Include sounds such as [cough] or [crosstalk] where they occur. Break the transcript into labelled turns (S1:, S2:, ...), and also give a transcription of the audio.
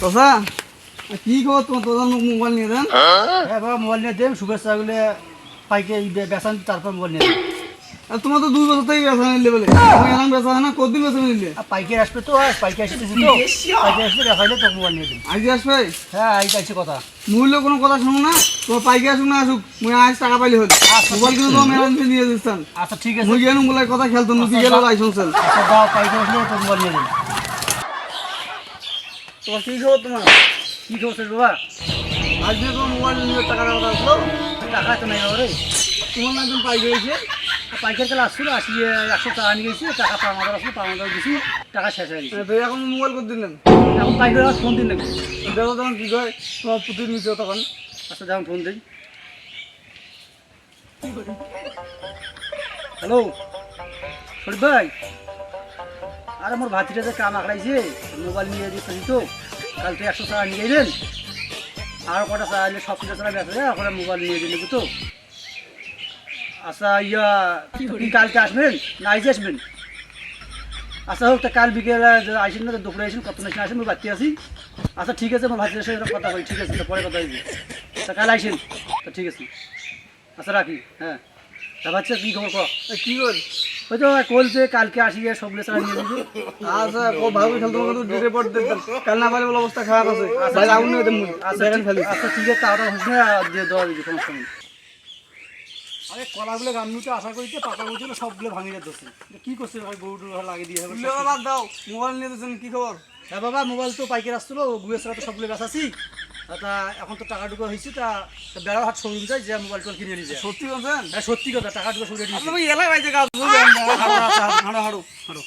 S1: তোসা কি গো তোমার তোদের মোবাইল নিয়ে দেন?
S2: হ্যাঁ? বাবা মোবাইল নিয়ে দেন শুভেচ্ছাগুলো পাইকে বেসান তারপর মোবাইল নিয়ে দেন।
S1: আর তোমার তো দুই বছর থেকে বেচা নিলে বলে। আমি এরকম বেচা হয় না কতদিন বেচা নিলে?
S2: আর পাইকে আসবে তো আর পাইকে আসবে তো পাইকে আসবে দেখাইলে তো মোবাইল নিয়ে দিন
S1: আজ আসবে
S2: হ্যাঁ আই আছে কথা।
S1: মূল্য কোনো কথা শুনো না তোমার পাইকে আসুক না আসুক মুই আজ টাকা পাইলে হল। মোবাইল কিন্তু তোমার মেলা দিতে নিয়ে দিচ্ছেন
S2: আচ্ছা ঠিক আছে।
S1: মুই গেল বলে কথা খেলতো নুকি গেল লাইসেন্স সেল
S2: আচ্ছা দাও পাইকে আসলে তো মোবাইল নিয়ে দিন
S1: তোমার কি খবর তোমার?
S2: কি করছিস বাবা?
S1: আজ যে তোমার মোবাইল নিয়ে টাকা টাকা আসলো।
S2: টাকা তো নাই রে।
S1: তোমার না একজন পাইকে এসে
S2: পাইকার কাছে আসছিল আসিয়ে একশো টাকা নিয়ে গেছি টাকা তো আমাদের আসলো তো আমাদের দিছি টাকা শেষ হয়ে গেছে।
S1: তো এখন মোবাইল করে দিলেন
S2: এখন পাইকার ফোন দিন নাকি
S1: দেখো তখন কি কয় তোমার পুতির নিচে তখন।
S2: আচ্ছা যাও ফোন দিই হ্যালো শরীফ ভাই আর আমার ভাতিটা যে কাম আঁকড়াইছে মোবাইল নিয়ে দিতেছি তো কালকে একশো টাকা নিয়ে গেলেন। আর কটা টাকা আনলে সব কিছু টাকা বেঁচে যায় এখন মোবাইল নিয়ে দিলে তো। আচ্ছা ইয়া কি কালকে আসবেন? না আইসে আসবেন? আচ্ছা হোক তা কাল বিকেলে যে আইসেন না দুপুরে আইসেন কত না আসেন বাড়তে আসি আচ্ছা ঠিক আছে আমার ভাতির সঙ্গে কথা বলি ঠিক আছে তা পরে কথা হইবে। তা কাল আইসেন তা ঠিক আছে। আচ্ছা রাখি হ্যাঁ। তা বাচ্চা কী খবর
S1: কি? কর
S2: ওই তো কলছে কালকে আসিয়ে সব লেসারা নিয়ে দিবে
S1: আচ্ছা ও ভাবি খেলতো কিন্তু ডিরে দেখতেন কাল না পারে বলে অবস্থা খারাপ আছে। ভাই আগুন নিয়ে দেন
S2: আচ্ছা ঠিক- আচ্ছা ঠিক আছে তাহলে হচ্ছে না দিয়ে দেওয়া দিবে সমস্যা নেই আরে কলাগুলো গামনুতে আশা করিতে পাকা গুলো সবগুলো ভাঙিয়ে যাচ্ছে কি করছে ভাই? গরু লাগিয়ে দিয়ে হবে
S1: বাদ দাও। মোবাইল নিয়ে দিয়েছেন কি খবর?
S2: হ্যাঁ বাবা মোবাইল তো পাইকার আসছিল গুয়ে ছাড়া তো সবগুলো বেচাছি তা এখন তো টাকা টুকু হয়েছে তা বেড়া হাট শোরুম যায় যে মোবাইল টোল কিনে নিয়ে
S1: সত্যি বলছেন?
S2: হ্যাঁ সত্যি কথা টাকা টুকু সরিয়ে নিয়েছে
S1: তুমি এলাই জায়গা বুঝলেন [laughs] হাঁড়ো। হাঁড়ো হাঁড়ো।